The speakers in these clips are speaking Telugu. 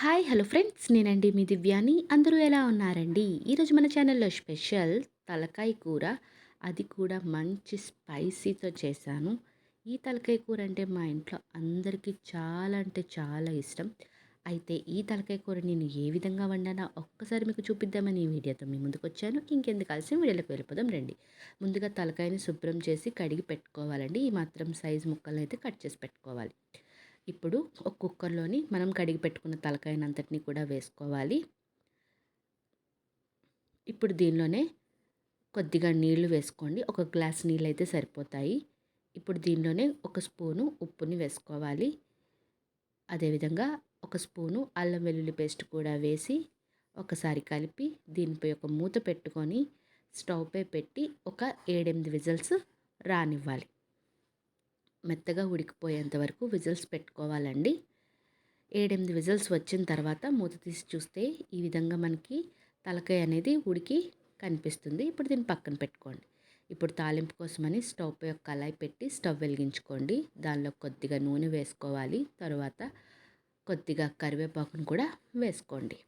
Hi hello friends. నేనండి మీ దివ్యాని. అందరూ ఎలా ఉన్నారండి? ఈరోజు మన ఛానల్లో స్పెషల్ తలకాయ కూర. అది కూడా మంచి స్పైసీతో చేశాను. ఈ తలకాయ కూర అంటే మా ఇంట్లో అందరికీ చాలా అంటే చాలా ఇష్టం. అయితే ఈ తలకాయ కూర నేను ఏ విధంగా వండానా ఒక్కసారి మీకు చూపిద్దామని ఈ వీడియోతో మీ ముందుకు వచ్చాను. ఇంకెందుకు కలిసి వీడియోలోకి వెళ్ళిపోదాం రండి. ముందుగా తలకాయని శుభ్రం చేసి కడిగి పెట్టుకోవాలండి. ఈ మాత్రం సైజు ముక్కలను అయితే కట్ చేసి పెట్టుకోవాలి. ఇప్పుడు ఒక కుక్కర్లోని మనం కడిగి పెట్టుకున్న తలకాయనంతటిని కూడా వేసుకోవాలి. ఇప్పుడు దీనిలోనే కొద్దిగా నీళ్ళు వేసుకోండి. ఒక గ్లాస్ నీళ్ళు అయితే సరిపోతాయి. ఇప్పుడు దీనిలోనే ఒక స్పూను ఉప్పుని వేసుకోవాలి. అదేవిధంగా ఒక స్పూను అల్లం వెల్లుల్లి పేస్ట్ కూడా వేసి ఒకసారి కలిపి దీనిపై ఒక మూత పెట్టుకొని స్టవ్పై పెట్టి ఒక ఏడెనిమిది విజిల్స్ రానివ్వాలి. మెత్తగా ఉడికిపోయేంత వరకు విజిల్స్ పెట్టుకోవాలండి. ఏడెనిమిది విజిల్స్ వచ్చిన తర్వాత మూత తీసి చూస్తే ఈ విధంగా మనకి తలకాయ అనేది ఉడికి కనిపిస్తుంది. ఇప్పుడు దీన్ని పక్కన పెట్టుకోండి. ఇప్పుడు తాలింపు కోసమని స్టవ్ పై ఒక కళాయి పెట్టి స్టవ్ వెలిగించుకోండి. దానిలో కొద్దిగా నూనె వేసుకోవాలి. తర్వాత కొద్దిగా కరివేపాకును కూడా వేసుకోండి.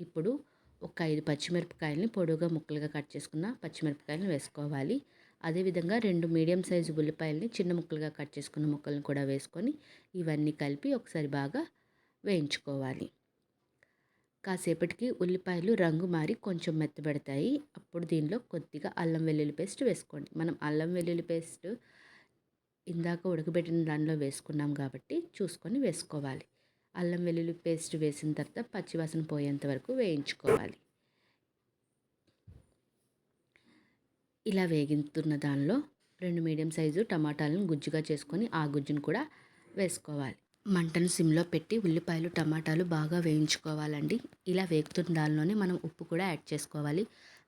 ఇప్పుడు ఒక ఐదు పచ్చిమిరపకాయలని పొడుగా ముక్కలుగా కట్ చేసుకున్న పచ్చిమిరపకాయలను వేసుకోవాలి. అదేవిధంగా రెండు మీడియం సైజు ఉల్లిపాయలని చిన్న ముక్కలుగా కట్ చేసుకున్న ముక్కలను కూడా వేసుకొని ఇవన్నీ కలిపి ఒకసారి బాగా వేయించుకోవాలి. కాసేపటికి ఉల్లిపాయలు రంగు మారి కొంచెం మెత్తబెడతాయి. అప్పుడు దీనిలో కొద్దిగా అల్లం వెల్లుల్లి పేస్ట్ వేసుకోండి. మనం అల్లం వెల్లుల్లి పేస్ట్ ఇందాక ఉడకబెట్టిన దానిలో వేసుకున్నాం కాబట్టి చూసుకొని వేసుకోవాలి. అల్లం వెల్లుల్లి పేస్ట్ వేసిన తర్వాత పచ్చివాసన పోయేంత వరకు వేయించుకోవాలి. ఇలా వేగుతున్న దానిలో రెండు మీడియం సైజు టమాటాలను గుజ్జుగా చేసుకొని ఆ గుజ్జును కూడా వేసుకోవాలి. మంటను సిమ్లో పెట్టి ఉల్లిపాయలు టమాటాలు బాగా వేయించుకోవాలండి. ఇలా వేగుతున్న దానిలోనే మనం ఉప్పు కూడా యాడ్ చేసుకోవాలి.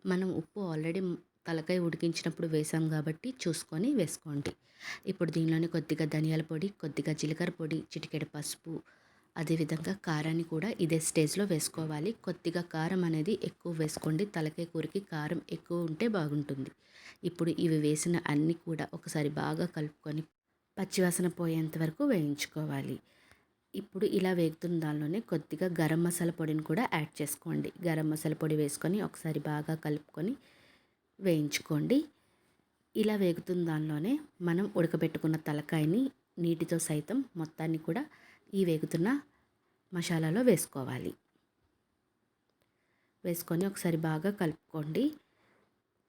మనం ఉప్పు ఆల్రెడీ తలకాయ ఉడికించినప్పుడు వేసాం కాబట్టి చూసుకొని వేసుకోండి. ఇప్పుడు దీనిలోనే కొద్దిగా ధనియాల పొడి కొద్దిగా జీలకర్ర పొడి చిటికెడు పసుపు అదేవిధంగా కారాన్ని కూడా ఇదే స్టేజ్లో వేసుకోవాలి. కొద్దిగా కారం అనేది ఎక్కువ వేసుకోండి. తలకాయ కూరకి కారం ఎక్కువ ఉంటే బాగుంటుంది. ఇప్పుడు ఇవి వేసిన అన్నీ కూడా ఒకసారి బాగా కలుపుకొని పచ్చివాసన పోయేంత వరకు వేయించుకోవాలి. ఇప్పుడు ఇలా వేగుతున్న దానిలోనే కొద్దిగా గరం మసాలా పొడిని కూడా యాడ్ చేసుకోండి. గరం మసాలా పొడి వేసుకొని ఒకసారి బాగా కలుపుకొని వేయించుకోండి. ఇలా వేగుతున్న దానిలోనే మనం ఉడకబెట్టుకున్న తలకాయని నీటితో సైతం మొత్తాన్ని కూడా ఈ వేగుతున్న మసాలాలో వేసుకోవాలి. వేసుకొని ఒకసారి బాగా కలుపుకోండి.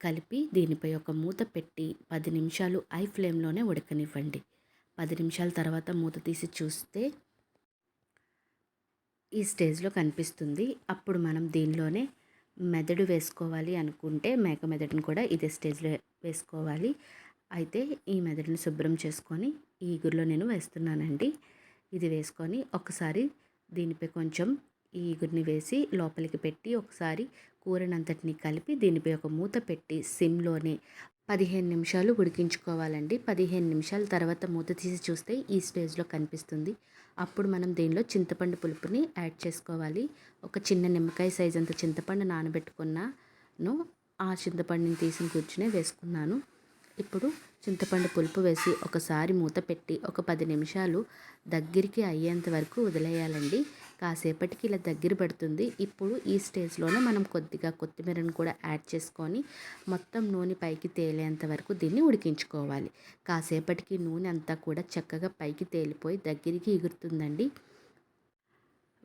కలిపి దీనిపై ఒక మూత పెట్టి పది నిమిషాలు ఐ ఫ్లేమ్లోనే ఉడకనివ్వండి. పది నిమిషాల తర్వాత మూత తీసి చూస్తే ఈ స్టేజ్లో కనిపిస్తుంది. అప్పుడు మనం దీనిలోనే మెదడు వేసుకోవాలి అనుకుంటే మేక మెదడుని కూడా ఇదే స్టేజ్లో వేసుకోవాలి. అయితే ఈ మెదడుని శుభ్రం చేసుకొని ఈ ఈగురులో నేను వేస్తున్నానండి. ఇది వేసుకొని ఒకసారి దీనిపై కొంచెం ఈ ఇగురిని వేసి లోపలికి పెట్టి ఒకసారి కూరనంతటిని కలిపి దీనిపై ఒక మూత పెట్టి సిమ్లోనే పదిహేను నిమిషాలు ఉడికించుకోవాలండి. పదిహేను నిమిషాల తర్వాత మూత తీసి చూస్తే ఈ స్టేజ్లో కనిపిస్తుంది. అప్పుడు మనం దీనిలో చింతపండు పులుపుని యాడ్ చేసుకోవాలి. ఒక చిన్న నిమ్మకాయ సైజ్ అంత చింతపండు నానబెట్టుకున్నాను. ఆ చింతపండుని తీసి కూర్చునే వేసుకున్నాను. ఇప్పుడు చింతపండు పులుపు వేసి ఒకసారి మూత పెట్టి ఒక పది నిమిషాలు దగ్గరికి అయ్యేంత వరకు వదిలేయాలండి. కాసేపటికి ఇలా దగ్గర పడుతుంది. ఇప్పుడు ఈ స్టేజ్లోనే మనం కొద్దిగా కొత్తిమీరను కూడా యాడ్ చేసుకొని మొత్తం నూనె పైకి తేలేంత వరకు దీన్ని ఉడికించుకోవాలి. కాసేపటికి నూనె అంతా కూడా చక్కగా పైకి తేలిపోయి దగ్గరికి ఎగురుతుందండి.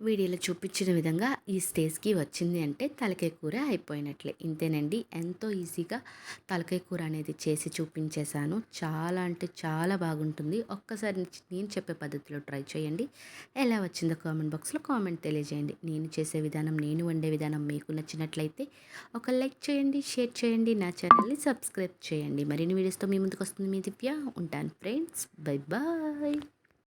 వీడియోలో చూపించిన విధంగా ఈ స్టేజ్కి వచ్చింది అంటే తలకాయ కూర అయిపోయినట్లే. ఇంతేనండి. ఎంతో ఈజీగా తలకాయ కూర అనేది చేసి చూపించేశాను. చాలా అంటే చాలా బాగుంటుంది. ఒక్కసారి నేను చెప్పే పద్ధతిలో ట్రై చేయండి. ఎలా వచ్చిందో కామెంట్ బాక్స్లో కామెంట్ తెలియజేయండి. నేను చేసే విధానం నేను వండే విధానం మీకు నచ్చినట్లయితే ఒక లైక్ చేయండి షేర్ చేయండి నా ఛానల్ని సబ్స్క్రైబ్ చేయండి. మరిన్ని వీడియోస్తో మీ ముందుకు వస్తుంది మీ దివ్య. ఉంటాను ఫ్రెండ్స్. Bye bye.